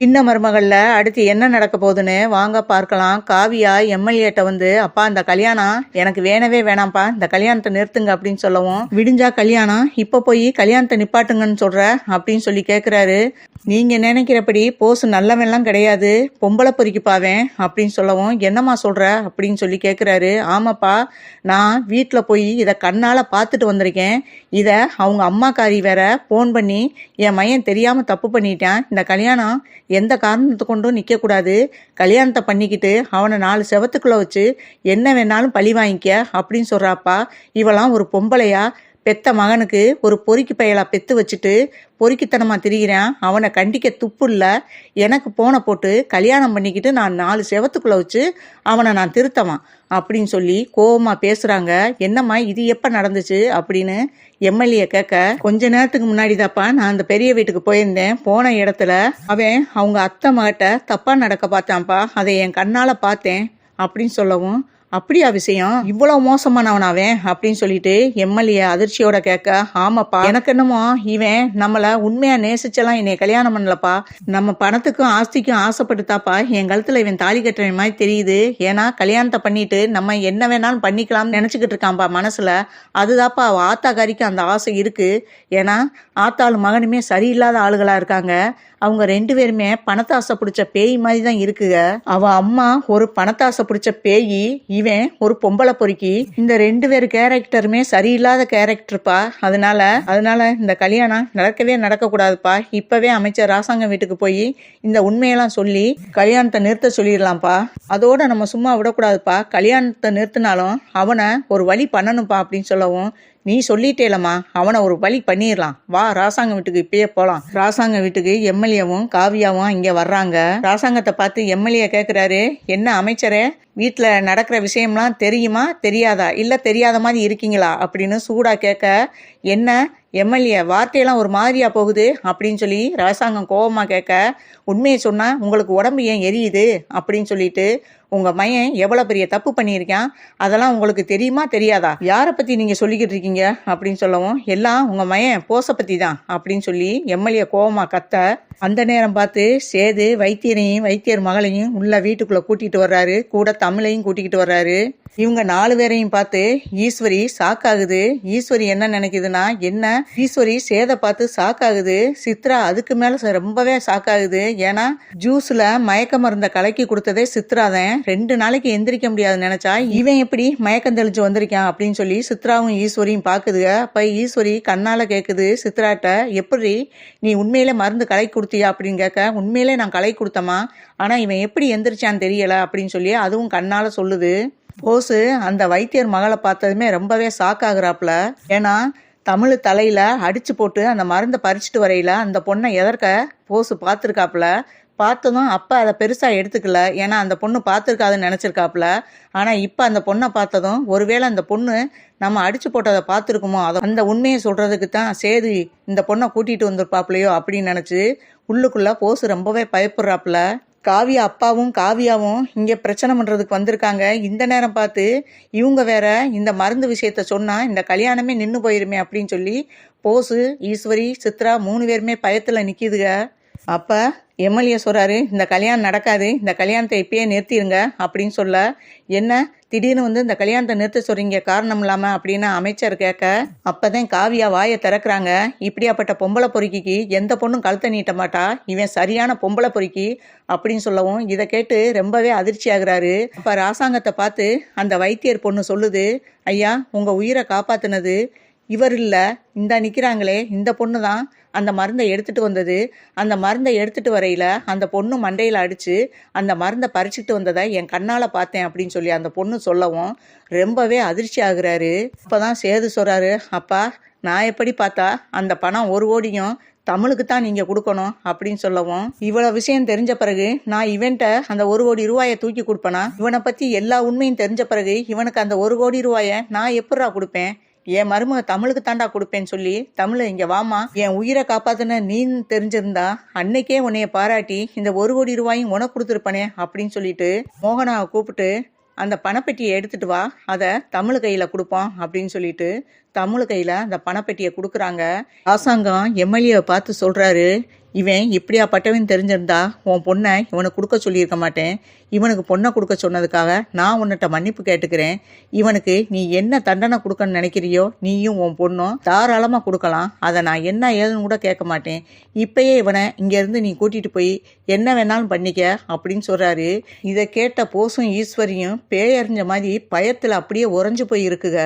சின்ன மருமகளில் அடுத்து என்ன நடக்க போகுதுன்னு வாங்க பார்க்கலாம். காவியா எம்எல்ஏட்ட வந்து அப்பா இந்த கல்யாணம் எனக்கு வேணவே வேணாம்ப்பா. இந்த கல்யாணத்தை நிறுத்துங்க அப்படின்னு சொல்லவும் விடிஞ்சா கல்யாணம் இப்போ போய் கல்யாணத்தை நிப்பாட்டுங்கன்னு சொல்ற? அப்படின்னு சொல்லி கேட்குறாரு நீங்க நினைக்கிறபடி போஸ் நல்லவெல்லாம் கிடையாது. பொம்பளை பொறிக்குப்பாவேன் அப்படின்னு சொல்லவும் என்னம்மா சொல்ற? அப்படின்னு சொல்லி கேட்குறாரு ஆமாப்பா நான் வீட்டில் போய் இதை கண்ணால் பார்த்துட்டு வந்திருக்கேன். இதை அவங்க அம்மாக்காரி வேற ஃபோன் பண்ணி என் மையன் தெரியாமல் தப்பு பண்ணிட்டேன். இந்த கல்யாணம் எந்த காரணத்தை கொண்டும் நிற்கக்கூடாது கல்யாணத்தை பண்ணிக்கிட்டு அவனை நாலு செவத்துக்குள்ளே வச்சு என்ன வேணாலும் பழி வாங்கிக்க அப்படின்னு சொல்கிறாப்பா இவளாம் ஒரு பொம்பளையா? பெத்த மகனுக்கு ஒரு பொறுக்கி பயலா பெத்து வச்சுட்டு பொறுக்கித்தனமா திரிகிறான் அவனை கண்டிக்க துப்பு இல்லை. எனக்கு போனை போட்டு கல்யாணம் பண்ணிக்கிட்டு நான் நாலு செவத்துக்குள்ள வச்சு அவனை நான் திருத்தவான் அப்படின்னு சொல்லி கோவமா பேசுறாங்க. என்னம்மா இது எப்ப நடந்துச்சு அப்படின்னு எம்எல்ஏ கேட்க கொஞ்ச நேரத்துக்கு முன்னாடி தாப்பா நான் அந்த பெரிய வீட்டுக்கு போயிருந்தேன். போன இடத்துல அவன் அவங்க அத்தை மகிட்ட தப்பா நடக்க பார்த்தான்ப்பா. அதை என் கண்ணால பார்த்தேன் அப்படின்னு சொல்லவும் அப்படியா விஷயம் இவ்வளவு மோசமானவனாவே அப்படின்னு சொல்லிட்டு எம்எல்ஏ அதிர்ச்சியோட கேட்க ஆமாப்பா எனக்கு என்னமோ இவன் நம்மள உண்மையா நேசிச்செல்லாம் என்னை கல்யாணம் பண்ணலப்பா. நம்ம பணத்துக்கும் ஆஸ்திக்கும் ஆசைப்பட்டுதாப்பா என் கழுத்துல இவன் தாலி கட்டுற மாதிரி தெரியுது. ஏன்னா கல்யாணத்தை பண்ணிட்டு நம்ம என்ன வேணாலும் பண்ணிக்கலாம்னு நினைச்சுக்கிட்டு இருக்கான்ப்பா மனசுல. அதுதாப்பா ஆத்தாக்காரிக்கு அந்த ஆசை இருக்கு. ஏன்னா ஆத்தாளு மகனுமே சரியில்லாத ஆளுகளா இருக்காங்க. அவங்க ரெண்டு பேருமே பணத்தாசை பிடிச்ச பேய் மாதிரி தான் இருக்குங்க அவ அம்மா ஒரு பணத்தாசை பிடிச்ச பேயி இவன் ஒரு பொம்பளை பொறுக்கி. இந்த ரெண்டு பேர் கேரக்டருமே சரியில்லாத கேரக்டர்ப்பா அதனால அதனால இந்த கல்யாணம் நடக்கவே நடக்கக்கூடாதுப்பா. இப்பவே அமைச்சர் ராசாங்க வீட்டுக்கு போய் இந்த உண்மையெல்லாம் சொல்லி கல்யாணத்தை நிறுத்த சொல்லிடலாம்ப்பா. அதோட நம்ம சும்மா விடக்கூடாதுப்பா. கல்யாணத்தை நிறுத்தினாலும் அவனை ஒரு வழி பண்ணணும்ப்பா அப்படின்னு சொல்லவும் நீ சொல்லிட்டேலம்மா அவனை ஒரு வழி பண்ணிடலாம். வா ராசாங்க வீட்டுக்கு இப்பயே போகலாம் ராசாங்க வீட்டுக்கு எம்எல்ஏவும் காவியாவும் இங்க வர்றாங்க. ராசாங்கத்தை பார்த்து எம்எல்ஏ கேக்குறாரு என்ன அமைச்சரே வீட்டில் நடக்கிற விஷயம்லாம் தெரியுமா? தெரியாதா? இல்லை தெரியாத மாதிரி இருக்கீங்களா? அப்படின்னு சூடா கேட்க என்ன? எம்எல்ஏ வார்த்தையெல்லாம் ஒரு மாதிரியா போகுது? அப்படின்னு சொல்லி ராசாங்கம் கோபமாக கேட்க உண்மையை சொன்னால் உங்களுக்கு உடம்பு ஏன் எரியுது? அப்படின்னு சொல்லிட்டு உங்க மையன் எவ்வளவு பெரிய தப்பு பண்ணியிருக்கான்? அதெல்லாம் உங்களுக்கு தெரியுமா தெரியாதா? யாரை பத்தி நீங்க சொல்லிக்கிட்டு இருக்கீங்க? அப்படின்னு சொல்லவும் எல்லாம் உங்க மையன் போச பத்தி தான் அப்படின்னு சொல்லி எம்எல்ஏ கோவமா கத்த அந்த நேரம் பார்த்து சேது வைத்தியரையும் வைத்தியர் மகளையும் உள்ள வீட்டுக்குள்ள கூட்டிட்டு வர்றாரு. கூட தமிழையும் கூட்டிக்கிட்டு வர்றாரு. இவங்க நாலு பேரையும் பார்த்து ஈஸ்வரி சாக்காகுது. ஈஸ்வரி என்ன நினைக்குதுன்னா என்ன? ஈஸ்வரி சேதை பார்த்து சாக்காகுது. சித்ரா அதுக்கு மேல ரொம்பவே சாக்காகுது. ஏன்னா ஜூஸ்ல மயக்க மருந்த கலக்கி கொடுத்ததே சித்ரா தான். ரெண்டு நாளைக்கு எந்திரிக்க முடியாது நினைச்சா இவன் எப்படி மயக்கம் தெளிச்சு வந்திருக்கான் அப்படின்னு சொல்லி சித்ராவும் ஈஸ்வரியும் பாக்குதுக அப்ப ஈஸ்வரி கண்ணால கேக்குது சித்ராட்ட எப்படி நீ உண்மையிலே மருந்து கலை கொடுத்தியா? அப்படின்னு கேட்க உண்மையிலே நான் கலை கொடுத்தமா ஆனா இவன் எப்படி எந்திரிச்சான்னு தெரியல அப்படின்னு சொல்லி அதுவும் கண்ணால சொல்லுது. போஸு அந்த வைத்தியர் மகளை பார்த்ததுமே ரொம்பவே ஷாக் ஆகுறாப்புல. ஏன்னா தமிழ் தலையில அடிச்சு போட்டு அந்த மருந்தை பறிச்சுட்டு வரையில அந்த பொண்ணை எதற்க போஸு பார்த்துருக்காப்புல. பார்த்ததும் அப்போ அதை பெருசாக எடுத்துக்கல. ஏன்னா அந்த பொண்ணு பார்த்துருக்காதுன்னு நினச்சிருக்காப்புல. ஆனால் இப்போ அந்த பொண்ணை பார்த்ததும் ஒருவேளை அந்த பொண்ணு நம்ம அடிச்சு போட்டதை பார்த்துருக்குமோ அதை அந்த உண்மையை சொல்கிறதுக்கு தான் சேது இந்த பொண்ணை கூட்டிகிட்டு வந்திருப்பாப்புலையோ அப்படின்னு நினச்சி உள்ளுக்குள்ளே போசு ரொம்பவே பயப்படுறாப்புல. காவியா அப்பாவும் காவியாவும் இங்கே பிரச்சனை பண்ணுறதுக்கு வந்திருக்காங்க. இந்த நேரம் பார்த்து இவங்க வேற இந்த மருந்து விஷயத்த சொன்னால் இந்த கல்யாணமே நின்று போயிருமே அப்படின்னு சொல்லி போசு ஈஸ்வரி சித்ரா மூணு பேருமே பயத்தில் நிற்கிதுங்க அப்போ எம்எல்ஏ சொல்கிறாரு இந்த கல்யாணம் நடக்காது இந்த கல்யாணத்தை இப்பயே நிறுத்திடுங்க அப்படின்னு சொல்ல என்ன திடீர்னு வந்து இந்த கல்யாணத்தை நிறுத்த சொல்றீங்க காரணம் இல்லாமல் அப்படின்னு அமைச்சர் கேட்க அப்பதான் காவியா வாயை திறக்கிறாங்க. இப்படியாப்பட்ட பொம்பளை பொறுக்கிக்கு எந்த பொண்ணும் கழுத்தை நீட்ட மாட்டா? இவன் சரியான பொம்பளை பொறுக்கி அப்படின்னு சொல்லவும் இதை கேட்டு ரொம்பவே அதிர்ச்சி ஆகுறாரு. அப்ப ராசாங்கத்தை பார்த்து அந்த வைத்தியர் பொண்ணு சொல்லுது ஐயா உங்க உயிரை காப்பாற்றினது இவர் இல்ல இந்த நிக்கிறாங்களே இந்த பொண்ணு தான் அந்த மருந்தை எடுத்துட்டு வந்தது. அந்த மருந்தை எடுத்துட்டு வரையில அந்த பொண்ணு மண்டையில் அடிச்சு அந்த மருந்தை பறிச்சுட்டு வந்ததை என் கண்ணால் பார்த்தேன் அப்படின்னு சொல்லி அந்த பொண்ணு சொல்லவும் ரொம்பவே அதிர்ச்சி ஆகுறாரு. அப்பதான் சேது சொல்றாரு அப்பா நான் எப்படி பார்த்தா அந்த பணம் ஒரு கோடியும் தமிழுக்கு தான் நீங்கள் கொடுக்கணும் அப்படின்னு சொல்லவும். இவ்வளோ விஷயம் தெரிஞ்ச பிறகு நான் இவன்ட்ட அந்த ஒரு கோடி ரூபாயை தூக்கி கொடுப்பேனா? இவனை பற்றி எல்லா உண்மையும் தெரிஞ்ச பிறகு இவனுக்கு அந்த ஒரு கோடி ரூபாயை நான் எப்படா கொடுப்பேன்? என் மருமக தமிழுக்கு தாண்டா கொடுப்பேன்னு சொல்லி தமிழ இங்க வாமா என் உயிரை காப்பாத்தின நீ தெரிஞ்சிருந்தா அன்னைக்கே உன்னைய பாராட்டி இந்த ஒரு கோடி ரூபாயும் உனக்கு கொடுத்துருப்பனே அப்படின்னு சொல்லிட்டு மோகனாவை கூப்பிட்டு அந்த பணப்பெட்டியை எடுத்துட்டு வா. அதை தமிழ் கையில் கொடுப்போம் அப்படின்னு சொல்லிட்டு தமிழ் கையில் அந்த பணப்பெட்டியை கொடுக்குறாங்க. அரசாங்கம் எம்எல்ஏவை பார்த்து சொல்கிறாரு இவன் இப்படியாப்பட்டவன் தெரிஞ்சிருந்தா உன் பொண்ணை இவனுக்கு கொடுக்க சொல்லியிருக்க மாட்டேன். இவனுக்கு பொண்ணை கொடுக்க சொன்னதுக்காக நான் உன்னிட்ட மன்னிப்பு கேட்டுக்கிறேன். இவனுக்கு நீ என்ன தண்டனை கொடுக்கன்னு நினைக்கிறியோ நீயும் உன் பொண்ணும் தாராளமாக கொடுக்கலாம். அதை நான் என்ன ஏதுன்னு கூட கேட்க மாட்டேன். இப்பயே இவனை இங்கேருந்து நீ கூட்டிகிட்டு போய் என்ன வேணாலும் பண்ணிக்க அப்படின்னு சொல்கிறாரு இதை கேட்ட போசும் ஈஸ்வரியும் பேயறிஞ்ச மாதிரி பயத்தில் அப்படியே உறைஞ்சு போய் இருக்குங்க